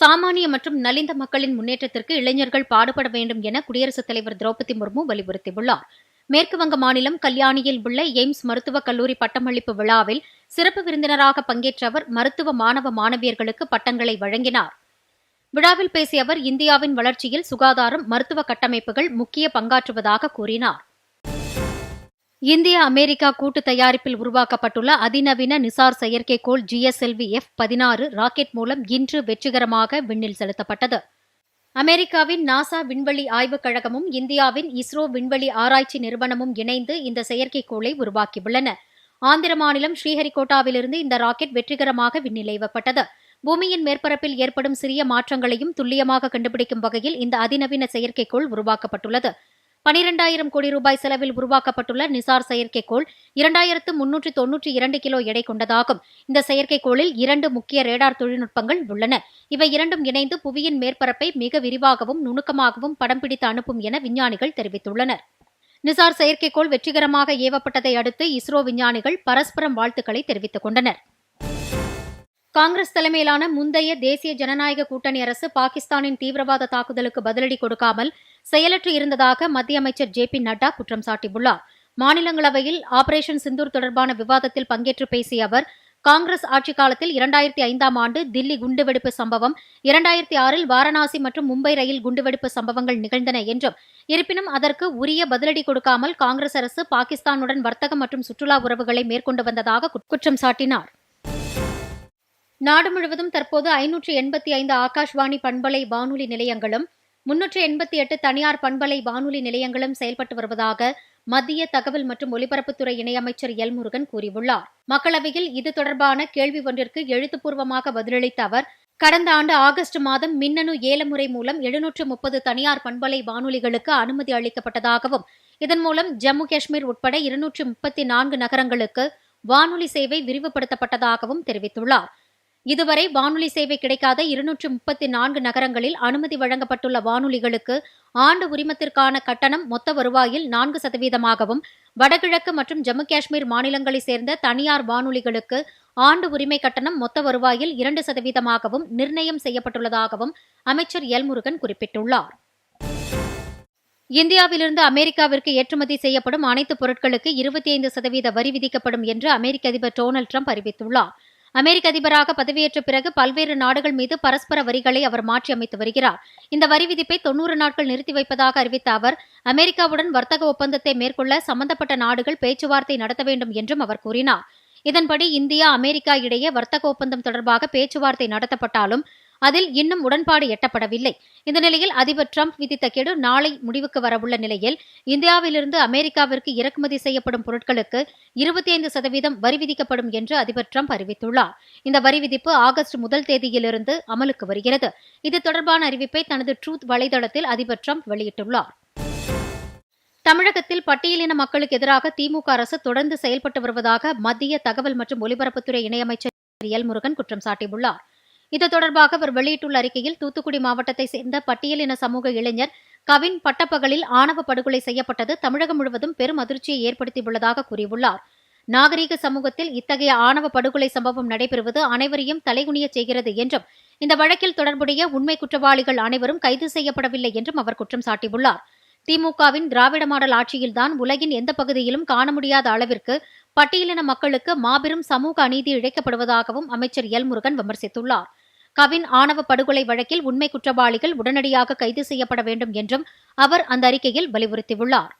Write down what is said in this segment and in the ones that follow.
சாமானிய மற்றும் நலிந்த மக்களின் முன்னேற்றத்திற்கு இளைஞர்கள் பாடுபட வேண்டும் என குடியரசுத் தலைவர் திரௌபதி முர்மு வலியுறுத்தியுள்ளார். மேற்கு வங்க மாநிலம் கல்யாணியில் உள்ள எய்ம்ஸ் மருத்துவக் கல்லூரி பட்டமளிப்பு விழாவில் சிறப்பு விருந்தினராக பங்கேற்ற அவர் மருத்துவ மாணவ மாணவியர்களுக்கு பட்டங்களை வழங்கினார். விழாவில் பேசிய அவர் இந்தியாவின் வளர்ச்சியில் சுகாதாரம் மருத்துவ கட்டமைப்புகள் முக்கிய பங்காற்றுவதாக கூறினார். இந்தியா அமெரிக்கா கூட்டு தயாரிப்பில் உருவாக்கப்பட்டுள்ள அதிநவீன நிசார் செயற்கைக்கோள் ஜிஎஸ்எல்வி எஃப் பதினாறு ராக்கெட் மூலம் இன்று வெற்றிகரமாக விண்ணில் செலுத்தப்பட்டது. அமெரிக்காவின் நாசா விண்வெளி ஆய்வுக் கழகமும் இந்தியாவின் இஸ்ரோ விண்வெளி ஆராய்ச்சி நிறுவனமும் இணைந்து இந்த செயற்கைக்கோளை உருவாக்கியுள்ளன. ஆந்திர மாநிலம் ஸ்ரீஹரிகோட்டாவிலிருந்து இந்த ராக்கெட் வெற்றிகரமாக விண்ணிலேவப்பட்டது பூமியின் மேற்பரப்பில் ஏற்படும் சிறிய மாற்றங்களையும் துல்லியமாக கண்டுபிடிக்கும் வகையில் இந்த அதிநவீன செயற்கைக்கோள் உருவாக்கப்பட்டுள்ளது. பனிரெண்டாயிரம் கோடி ரூபாய் செலவில் உருவாக்கப்பட்டுள்ள நிசார் செயற்கைக்கோள் இரண்டாயிரத்து முன்னூற்று தொன்னூற்றி இரண்டு கிலோ எடை கொண்டதாகும். இந்த செயற்கைக்கோளில் இரண்டு முக்கிய ரேடார் தொழில்நுட்பங்கள் உள்ளன. இவை இரண்டும் இணைந்து புவியின் மேற்பரப்பை மிக விரிவாகவும் நுணுக்கமாகவும் படம் பிடித்து அனுப்பும் என விஞ்ஞானிகள் தெரிவித்துள்ளனர். நிசார் செயற்கைக்கோள் வெற்றிகரமாக ஏவப்பட்டதை அடுத்து இஸ்ரோ விஞ்ஞானிகள் பரஸ்பரம் வாழ்த்துக்களை தெரிவித்துக் கொண்டனர். காங்கிரஸ் தலைமையிலான முந்தைய தேசிய ஜனநாயக கூட்டணி அரசு பாகிஸ்தானின் தீவிரவாத தாக்குதலுக்கு பதிலடி கொடுக்காமல் செயலற்று இருந்ததாக மத்திய அமைச்சர் ஜே பி நட்டா குற்றம் சாட்டியுள்ளார். மாநிலங்களவையில் ஆபரேஷன் சிந்தூர் தொடர்பான விவாதத்தில் பங்கேற்று பேசிய அவர் காங்கிரஸ் ஆட்சிக் காலத்தில் இரண்டாயிரத்தி ஐந்தாம் ஆண்டு தில்லி குண்டுவெடிப்பு சம்பவம் இரண்டாயிரத்தி ஆறில் வாரணாசி மற்றும் மும்பை ரயில் குண்டுவெடிப்பு சம்பவங்கள் நிகழ்ந்தன என்றும் இருப்பினும் அதற்கு உரிய பதிலடி கொடுக்காமல் காங்கிரஸ் அரசு பாகிஸ்தானுடன் வர்த்தகம் மற்றும் சுற்றுலா உறவுகளை மேற்கொண்டு வந்ததாக குற்றம் சாட்டினார். நாடு முழுவதும் தற்போது ஐநூற்று எண்பத்தி ஐந்து ஆகாஷ்வாணி பண்பலை வானொலி நிலையங்களும் முன்னூற்று எண்பத்தி எட்டு தனியார் பண்பலை வானொலி நிலையங்களும் செயல்பட்டு வருவதாக மத்திய தகவல் மற்றும் ஒலிபரப்புத்துறை இணையமைச்சர் எல் முருகன் கூறியுள்ளார். மக்களவையில் இது தொடர்பான கேள்வி ஒன்றிற்கு எழுத்துப்பூர்வமாக பதிலளித்த அவர் கடந்த ஆண்டு ஆகஸ்ட் மாதம் மின்னணு ஏல முறை மூலம் எழுநூற்று முப்பது தனியார் பண்பலை வானொலிகளுக்கு அனுமதி அளிக்கப்பட்டதாகவும் இதன் மூலம் ஜம்மு காஷ்மீர் உட்பட இருநூற்று முப்பத்தி நான்கு நகரங்களுக்கு வானொலி சேவை விரிவுபடுத்தப்பட்டதாகவும் தெரிவித்துள்ளார். இதுவரை வானொலி சேவை கிடைக்காத இருநூற்று முப்பத்தி நான்கு நகரங்களில் அனுமதி வழங்கப்பட்டுள்ள வானொலிகளுக்கு ஆண்டு உரிமத்திற்கான கட்டணம் மொத்த வருவாயில் நான்கு சதவீதமாகவும் வடகிழக்கு மற்றும் ஜம்மு காஷ்மீர் மாநிலங்களைச் சேர்ந்த தனியார் வானொலிகளுக்கு ஆண்டு உரிமை கட்டணம் மொத்த வருவாயில் இரண்டு சதவீதமாகவும் நிர்ணயம் செய்யப்பட்டுள்ளதாகவும் அமைச்சர் எல்முருகன் குறிப்பிட்டுள்ளார். இந்தியாவிலிருந்து அமெரிக்காவிற்கு ஏற்றுமதி செய்யப்படும் அனைத்து பொருட்களுக்கு இருபத்தி ஐந்து சதவீத வரி விதிக்கப்படும் என்று அமெரிக்க அதிபர் டொனால்டு ட்ரம்ப் அறிவித்துள்ளார். அமெரிக்க அதிபராக பதவியேற்ற பிறகு பல்வேறு நாடுகள் மீது பரஸ்பர வரிகளை அவர் மாற்றியமைத்து வருகிறார். இந்த வரி விதிப்பை தொன்னூறு நாட்கள் நிறுத்தி வைப்பதாக அறிவித்த அவர் அமெரிக்காவுடன் வர்த்தக ஒப்பந்தத்தை மேற்கொள்ள சம்பந்தப்பட்ட நாடுகள் பேச்சுவார்த்தை நடத்த வேண்டும் என்றும் அவர் கூறினார். இதன்படி இந்தியா அமெரிக்கா இடையே வர்த்தக ஒப்பந்தம் தொடர்பாக பேச்சுவார்த்தை நடத்தப்பட்டாலும் அதில் இன்னும் உடன்பாடு எட்டப்படவில்லை. இந்த நிலையில் அதிபர் டிரம்ப் விதித்த கெடு நாளை முடிவுக்கு வரவுள்ள நிலையில் இந்தியாவிலிருந்து அமெரிக்காவிற்கு இறக்குமதி செய்யப்படும் பொருட்களுக்கு இருபத்தி ஐந்து சதவீதம் வரி விதிக்கப்படும் என்று அதிபர் டிரம்ப் அறிவித்துள்ளார். இந்த வரி விதிப்பு ஆகஸ்ட் முதல் தேதியிலிருந்து அமலுக்கு வருகிறது. இது தொடர்பான அறிவிப்பை தனது ட்ரூத் வலைதளத்தில் அதிபர் டிரம்ப் வெளியிட்டுள்ளார். தமிழகத்தில் பட்டியலின மக்களுக்கு எதிராக திமுக அரசு தொடர்ந்து செயல்பட்டு வருவதாக மத்திய தகவல் மற்றும் ஒலிபரப்புத்துறை இணையமைச்சர் எல் முருகன் குற்றம் சாட்டியுள்ளார். இது தொடர்பாக அவர் வெளியிட்டுள்ள அறிக்கையில் தூத்துக்குடி மாவட்டத்தை சேர்ந்த பட்டியலின சமூக இளைஞர் கவின் பட்டப்பகலில் ஆணவ படுகொலை செய்யப்பட்டது தமிழகம் முழுவதும் பெரும் அதிர்ச்சியை ஏற்படுத்தியுள்ளதாக கூறியுள்ளார். நாகரீக சமூகத்தில் இத்தகைய ஆணவ படுகொலை சம்பவம் நடைபெறுவது அனைவரையும் தலைகுனியச் செய்கிறது என்றும் இந்த வழக்கில் தொடர்புடைய உண்மை குற்றவாளிகள் அனைவரும் கைது செய்யப்படவில்லை என்றும் அவர் குற்றம் சாட்டியுள்ளார். திமுகவின் திராவிட மாடல் ஆட்சியில்தான் உலகின் எந்த பகுதியிலும் காண முடியாத அளவிற்கு பட்டியலின மக்களுக்கு மாபெரும் சமூக அநீதி இழைக்கப்படுவதாகவும் அமைச்சர் எல் முருகன் விமர்சித்துள்ளார். கவின் ஆணவ படுகொலை வழக்கில் உண்மை குற்றவாளிகள் உடனடியாக கைது செய்யப்பட வேண்டும் என்றும் அவர் அந்த அறிக்கையில் வலியுறுத்தியுள்ளார்.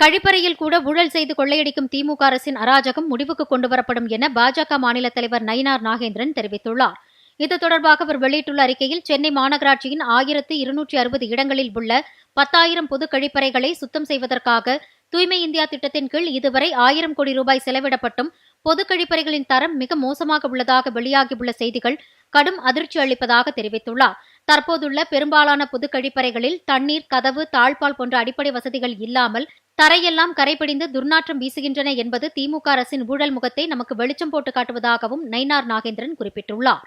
கழிப்பறையில் கூட ஊழல் செய்து கொள்ளையடிக்கும் திமுக அரசின் அராஜகம் முடிவுக்கு கொண்டுவரப்படும் என பாஜக மாநில தலைவர் நயினார் நாகேந்திரன் தெரிவித்துள்ளார். இது தொடர்பாக அவர் வெளியிட்டுள்ள அறிக்கையில் சென்னை மாநகராட்சியின் ஆயிரத்து இருநூற்றி அறுபது இடங்களில் உள்ள பத்தாயிரம் பொது கழிப்பறைகளை சுத்தம் செய்வதற்காக தூய்மை இந்தியா திட்டத்தின் கீழ் இதுவரை ஆயிரம் கோடி ரூபாய் செலவிடப்பட்டும். பொது கழிப்பறைகளின் தரம் மிக மோசமாக உள்ளதாக வெளியாகியுள்ள செய்திகள் கடும் அதிர்ச்சி அளிப்பதாக தெரிவித்துள்ளார். தற்போதுள்ள பெரும்பாலான பொது கழிப்பறைகளில் தண்ணீர் கதவு தாழ்பால் போன்ற அடிப்படை வசதிகள் இல்லாமல் தரையெல்லாம் கரைபிடிந்து துர்நாற்றம் வீசுகின்றன என்பது திமுக அரசின் ஊழல் முகத்தை நமக்கு வெளிச்சம் போட்டு காட்டுவதாகவும் நயினார் நாகேந்திரன் குறிப்பிட்டுள்ளார்.